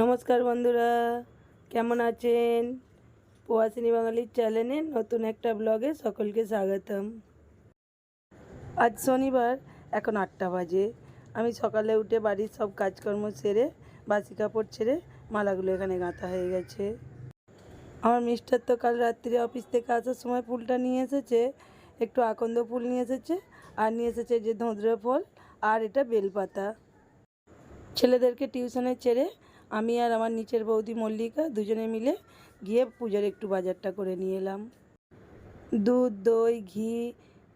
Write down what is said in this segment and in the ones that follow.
নমস্কার বন্ধুরা, কেমন আছেন? প্রবাসিনী বাঙালির চ্যানেলে নতুন একটা ব্লগে সকলকে স্বাগতম। আজ শনিবার, এখন আটটা বাজে। আমি সকালে উঠে বাড়ির সব কাজকর্ম সেরে, বাসি কাপড় ছেড়ে মালাগুলো এখানে গাঁথা হয়ে গেছে। আমার মিস্টার তো কাল রাত্রিরে অফিস থেকে আসার সময় ফুলটা নিয়ে এসেছে, একটু আকন্দ ফুল নিয়ে এসেছে, আর নিয়ে এসেছে যে ধুঁধরে ফল, আর এটা বেলপাতা। ছেলেদেরকে টিউশনে ছেড়ে আমি আর আমার নিচের বৌদি মল্লিকা দুজনে মিলে গিয়ে পূজার একটু বাজারটা করে নিয়ে এলাম। দুধ, দই, ঘি,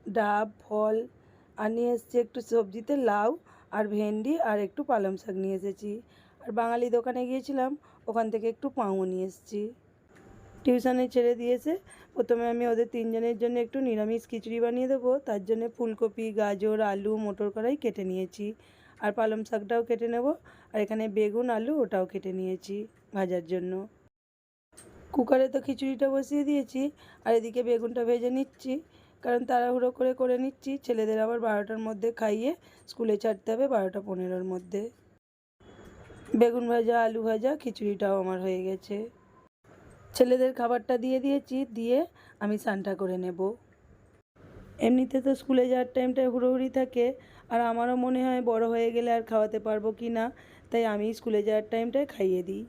ডাব, ফল, আর নিয়ে এসেছি একটু সবজিতে লাউ আর ভেন্ডি আর একটু পালং শাক নিয়ে এসেছি। আর বাঙালি দোকানে গিয়েছিলাম, ওখান থেকে একটু পাউও নিয়ে এসেছি। টিউশনে ছেড়ে দিয়েছে, প্রথমে আমি ওদের তিনজনের জন্য একটু নিরামিষ খিচুড়ি বানিয়ে দেবো, তার জন্য ফুলকপি, গাজর, আলু, মটর কড়াই কেটে নিয়েছি। আর পালং শাকটাও কেটে নেব। আর এখানে বেগুন, আলু ওটাও কেটে নিয়েছি ভাজার জন্য। কুকারে তো খিচুড়িটা বসিয়ে দিয়েছি আর এদিকে বেগুনটা ভেজে নিচ্ছি। কারণ তাড়াহুড়ো করে করে নিচ্ছি। ছেলেদের আবার বারোটার মধ্যে খাইয়ে স্কুলে ছাড়তে হবে বারোটা পনেরোর মধ্যে। বেগুন ভাজা, আলু ভাজা, খিচুড়িটাও আমার হয়ে গেছে। ছেলেদের খাবারটা দিয়ে দিয়েছি। দিয়ে আমি স্নানটা করে নেব। এমনিতে তো স্কুলে যাওয়ার টাইমটা হুড়োহুড়ি থাকে, আর আমারও মনে হয় বড় হয়ে গেলে আর খাওয়াতে পারব কি না, তাই আমি স্কুলে যাওয়ার টাইমটায় খাইয়ে দিই।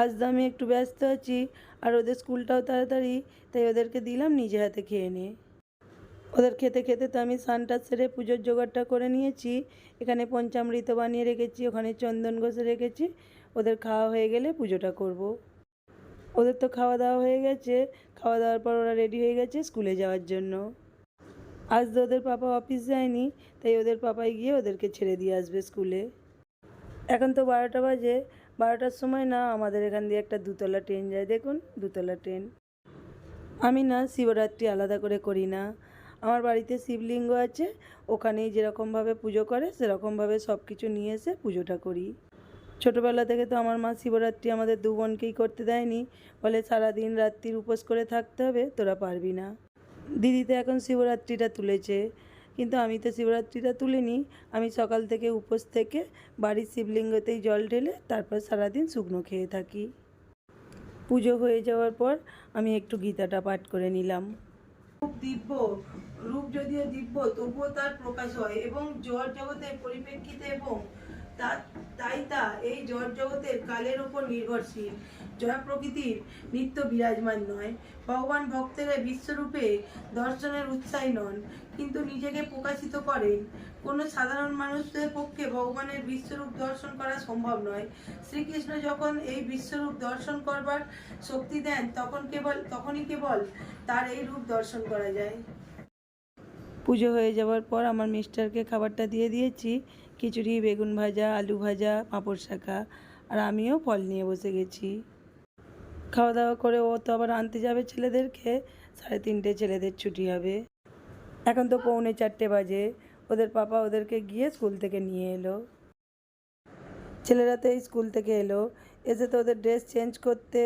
আজ তো আমি একটু ব্যস্ত আছি, আর ওদের স্কুলটাও তাড়াতাড়ি, তাই ওদেরকে দিলাম নিজে হাতে খেয়ে নে ওদের খেতে খেতে তো আমি সানটা সেরে পুজোর জোগাড়টা করে নিয়েছি, এখানে পঞ্চামৃত বানিয়ে রেখেছি, ওখানে চন্দন ঘষে রেখেছি, ওদের খাওয়া হয়ে গেলে পুজোটা করব। ওদের তো খাওয়া দাওয়া হয়ে গেছে, খাওয়া দাওয়ার পর ওরা রেডি হয়ে গেছে স্কুলে যাওয়ার জন্য। আজ তো ওদের পাপা অফিস যায়নি, তাই ওদের পাপাই গিয়ে ওদেরকে ছেড়ে দিয়ে আসবে স্কুলে। এখন তো বারোটা বাজে, বারোটার সময় না আমাদের এখান দিয়ে একটা দুতলা ট্রেন যায়, দেখুন দুতলা ট্রেন আমি না শিবরাত্রি আলাদা করে করি না। আমার বাড়িতে শিবলিঙ্গ আছে, ওখানেই যেরকমভাবে পুজো করে, সেরকমভাবে সব কিছু নিয়ে এসে পুজোটা করি। ছোটোবেলা থেকে তো আমার মা শিবরাত্রি আমাদের দু বোনকেই করতে দেয়নি, বলে সারাদিন রাত্রির উপোস করে থাকতে হবে, তোরা পারবি না। দিদি তো এখন শিবরাত্রিটা তুলেছে, কিন্তু আমি তো শিবরাত্রিটা তুলিনি। আমি সকাল থেকে উপোস থেকে বাড়ির শিবলিঙ্গতেই জল ঢেলে তারপর সারাদিন শুকনো খেয়ে থাকি। পুজো হয়ে যাওয়ার পর আমি একটু গীতাটা পাঠ করে নিলাম। দিব্য, রূপ যদিও দিব্য, তবুও তার প্রকাশ হয় এবং জড় জগতের পরিপ্রেক্ষিতে এবং তাই তা এই জড় জগতের কালের উপর নির্ভরশীল। জড় প্রকৃতির নিত্য বিরাজমান নয়। ভগবান ভক্তেরা বিশ্বরূপে দর্শনের উৎসাহী নন, কিন্তু নিজেকে প্রকাশিত করেন। কোনো সাধারণ মানুষদের পক্ষে ভগবানের বিশ্বরূপ দর্শন করা সম্ভব নয়। শ্রীকৃষ্ণ যখন এই বিশ্বরূপ দর্শন করবার শক্তি দেন, তখন কেবল, তখনই কেবল তার এই রূপ দর্শন করা যায়। পুজো হয়ে যাওয়ার পর আমার মিস্টারকে খাবারটা দিয়ে দিয়েছি। খিচুড়ি, বেগুন ভাজা, আলু ভাজা, পাঁপড় শাকা আর আমিও ফল নিয়ে বসে গেছি। খাওয়া দাওয়া করে ও তো আবার আনতে যাবে ছেলেদেরকে, সাড়ে তিনটে ছেলেদের ছুটি হবে। এখন তো পৌনে চারটে বাজে, ওদের পাপা ওদেরকে গিয়ে স্কুল থেকে নিয়ে এলো। ছেলেরা তো এই স্কুল থেকে এলো, এসে তো ওদের ড্রেস চেঞ্জ করতে,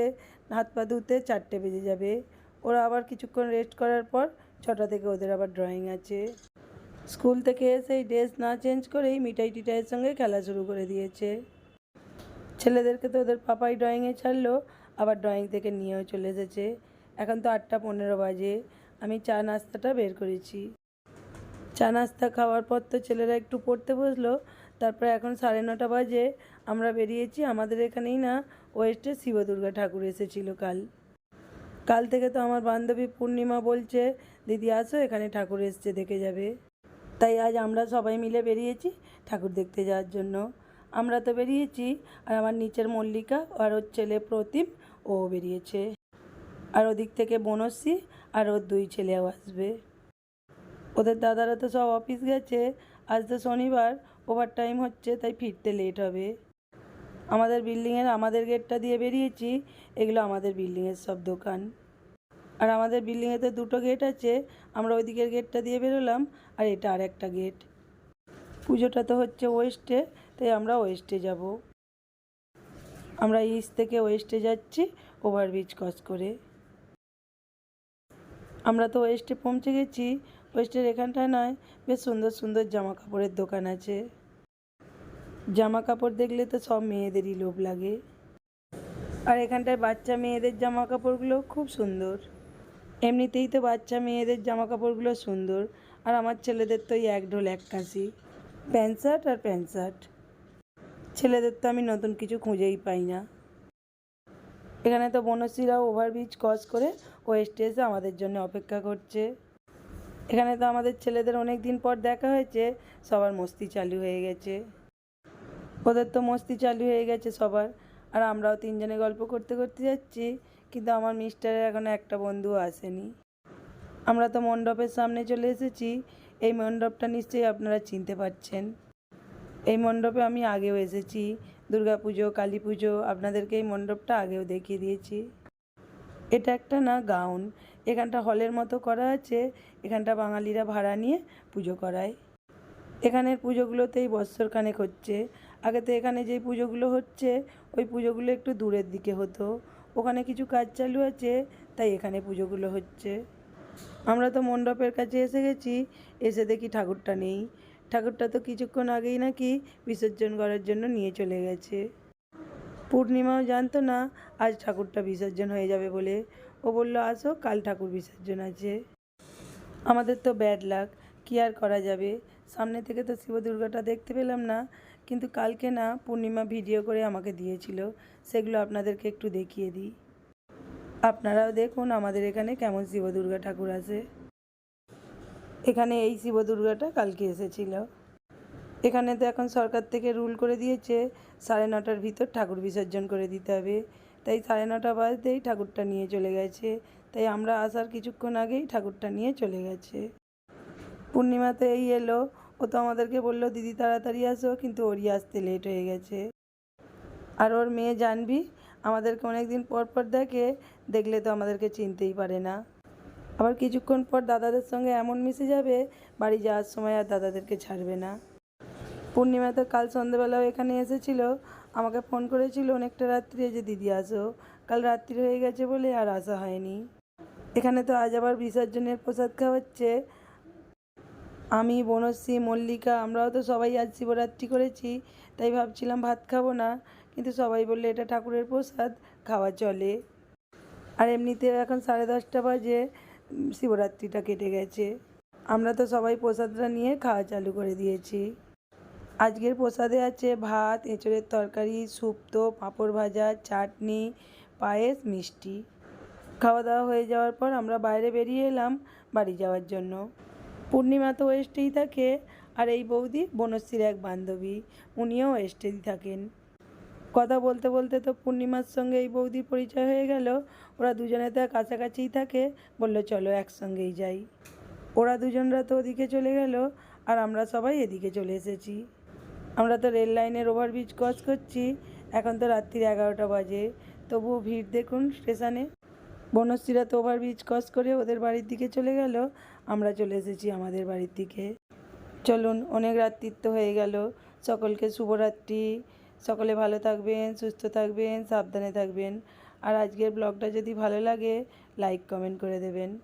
হাত পা ধুতে চারটে বেজে যাবে। ওরা আবার কিছুক্ষণ রেস্ট করার পর ছটা থেকে ওদের আবার ড্রয়িং আছে। স্কুল থেকে এসে এই ড্রেস না চেঞ্জ করেই মিঠাই টিটাইয়ের সঙ্গে খেলা শুরু করে দিয়েছে। ছেলেদেরকে তো ওদের পাপাই ড্রয়িংয়ে ছাড়লো, আবার ড্রয়িং থেকে নিয়েও চলে এসেছে। এখন তো আটটা পনেরো বাজে, আমি চা নাস্তাটা বের করেছি। চা নাস্তা খাওয়ার পর তো ছেলেরা একটু পড়তে বসল, তারপরে এখন সাড়ে নটা বাজে, আমরা বেরিয়েছি, আমাদের এখানেই না ওয়েস্টে শিব দুর্গা ঠাকুর এসেছিল কাল। কাল থেকে তো আমার বান্ধবী পূর্ণিমা বলছে, দিদি, আসো, এখানে ঠাকুর এসছে, দেখে যাবে। তাই আজ আমরা সবাই মিলে বেরিয়েছি ঠাকুর দেখতে যাওয়ার জন্য। আমরা তো বেরিয়েছি আর আমার নিচের মল্লিকা আর ওর ছেলে প্রতিম, ও বেরিয়েছে। আর ওদিক থেকে বনশ্রী আর ওর দুই ছেলেও আসবে। ওদের দাদারা তো সব অফিস গেছে, আজ তো শনিবার ওভার টাইম হচ্ছে, তাই ফিরতে লেট হবে। আমাদের বিল্ডিংয়ের আমাদের গেটটা দিয়ে বেরিয়েছি, এগুলো আমাদের বিল্ডিংয়ের সব দোকান। আর আমাদের বিল্ডিংয়েতে দুটো গেট আছে, আমরা ওই দিকের গেটটা দিয়ে বেরোলাম, আর এটা আর একটা গেট। পুজোটা তো হচ্ছে ওয়েস্টে, তাই আমরা ওয়েস্টে যাব। আমরা ইস্ট থেকে ওয়েস্টে যাচ্ছি ওভারব্রিজ ক্রস করে। আমরা তো ওয়েস্টে পৌঁছে গেছি, ওয়েস্টের এখানটায় নয়, বেশ সুন্দর সুন্দর জামা কাপড়ের দোকান আছে। জামা কাপড় দেখলে তো সব মেয়েদেরই লোভ লাগে। আর এখানটায় বাচ্চা মেয়েদের জামা কাপড়গুলো খুব সুন্দর। এমনিতেই তো বাচ্চা মেয়েদের জামা কাপড়গুলো সুন্দর, আর আমার ছেলেদের তো এক ঢোল এক কাশি। প্যান্ট শার্ট আর প্যান্ট শার্ট। ছেলেদের তো আমি নতুন কিছু খুঁজেই পাই না। এখানে তো বনশ্রীরাও ওভারব্রিজ ক্রস করে ওয়েস্টে এসে আমাদের জন্য অপেক্ষা করছে। এখানে তো আমাদের ছেলেদের অনেক দিন পর দেখা হয়েছে, সবার মস্তি চালু হয়ে গেছে। ওদের তো মস্তি চালু হয়ে গেছে সবার, আর আমরাও তিনজনে গল্প করতে করতে যাচ্ছি। কিন্তু আমার মিস্টারের এখনও একটা বন্ধুও আসেনি। আমরা তো মণ্ডপের সামনে চলে এসেছি। এই মণ্ডপটা নিশ্চয়ই আপনারা চিনতে পারছেন। এই মণ্ডপে আমি আগেও এসেছি। দুর্গা পুজো কালী পুজো আপনাদেরকে এই মণ্ডপটা আগেও দেখিয়ে দিয়েছি। এটা একটা না গাউন। এখানটা হলের মতো করা আছে। এখানটা বাঙালিরা ভাড়া নিয়ে পুজো করায়। এখানের পুজোগুলোতেই বৎসর খানেক হচ্ছে। আগে তো এখানে যেই পুজোগুলো হচ্ছে, ওই পুজোগুলো একটু দূরের দিকে হতো। ওখানে কিছু কাজ চালু আছে, তাই এখানে পুজোগুলো হচ্ছে। আমরা তো মণ্ডপের কাছে এসে গেছি, এসে দেখি ঠাকুরটা নেই। ঠাকুরটা তো কিছুক্ষণ আগেই নাকি বিসর্জন করার জন্য নিয়ে চলে গেছে। পূর্ণিমাও জানতো না, আজ ঠাকুরটা বিসর্জন হয়ে যাবে বলে। ও বলল, আসো, কাল ঠাকুর বিসর্জন আছে। আমাদের তো ব্যাড লাক কী আর করা যাবে? সামনে থেকে তো শিব দুর্গাটা দেখতে পেলাম না। কিন্তু কালকে না পূর্ণিমা ভিডিও করে আমাকে দিয়েছিল, সেগুলো আপনাদেরকে একটু দেখিয়ে দিই। আপনারাও দেখুন আমাদের এখানে কেমন শিব দুর্গা ঠাকুর আছে। এখানে এই শিব দুর্গাটা কালকে এসেছিল। এখানে তো এখন সরকার থেকে রুল করে দিয়েছে, সাড়ে নটার ভিতর ঠাকুর বিসর্জন করে দিতে হবে। তাই সাড়ে নটা বাজতেই ঠাকুরটা নিয়ে চলে গেছে। তাই আমরা আসার কিছুক্ষণ আগেই ঠাকুরটা নিয়ে চলে গেছে। পূর্ণিমাতে এই এলো ও তো আমাদেরকে বলল, দিদি, তাড়াতাড়ি আসো। কিন্তু ওরই আসতে লেট হয়ে গেছে। আর ওর মেয়ে জানবি, আমাদেরকে অনেক দিন পর পর দেখে, দেখলে তো আমাদেরকে চিনতেই পারে না। আবার কিছুক্ষণ পর দাদাদের সঙ্গে এমন মিশে যাবে, বাড়ি যাওয়ার সময় আর দাদাদেরকে ছাড়বে না। পূর্ণিমা তো কাল সন্ধেবেলাও এখানে এসেছিল। আমাকে ফোন করেছিল অনেকটা রাত্রি যে, দিদি, আসো। কাল রাত্রি হয়ে গেছে বলে আর আসা হয়নি। এখানে তো আজ আবার বিসর্জনের প্রসাদ খাওয়াচ্ছে। আমি, বনশ্রী, মল্লিকা, আমরাও তো সবাই আজ শিবরাত্রি করেছি, তাই ভাবছিলাম ভাত খাব না, কিন্তু সবাই বললে এটা ঠাকুরের প্রসাদ, খাওয়া চলে। আর এমনিতে এখন সাড়ে দশটা বাজে শিবরাত্রিটা কেটে গেছে। আমরা তো সবাই প্রসাদটা নিয়ে খাওয়া চালু করে দিয়েছি। আজকের প্রসাদে আছে ভাত, এঁচড়ের তরকারি শুক্তো পাঁপড় ভাজা, চাটনি, পায়েস, মিষ্টি। খাওয়া দাওয়া হয়ে যাওয়ার পর আমরা বাইরে বেরিয়ে এলাম বাড়ি যাওয়ার জন্য। পূর্ণিমা তো ওয়েস্টেই থাকে, আর এই বৌদি বনশ্রীর এক বান্ধবী, উনিও ওয়েস্টেই থাকেন। কথা বলতে বলতে তো পূর্ণিমার সঙ্গে এই বৌদির পরিচয় হয়ে গেল। ওরা দুজনে তো কাছাকাছিই থাকে, বলল চলো একসঙ্গেই যাই। ওরা দুজনরা তো ওদিকে চলে গেল, আর আমরা সবাই এদিকে চলে এসেছি। আমরা তো রেল লাইনের ওভারব্রিজ ক্রস করছি, এখন তো রাত্রির এগারোটা বাজে। তবুও ভিড় দেখুন স্টেশনে। বনশ্রীরা তো ওভারব্রিজ ক্রস করে ওদের বাড়ির দিকে চলে গেল। আমরা চলে এসেছি আমাদের বাড়ির দিকে। চলুন, অনেক রাত্রিত্ব হয়ে গেল। সকলকে শুভরাত্রি। সকলে ভালো থাকবেন, সুস্থ থাকবেন, সাবধানে থাকবেন। আর আজকের ব্লগটা যদি ভালো লাগে লাইক কমেন্ট করে দেবেন।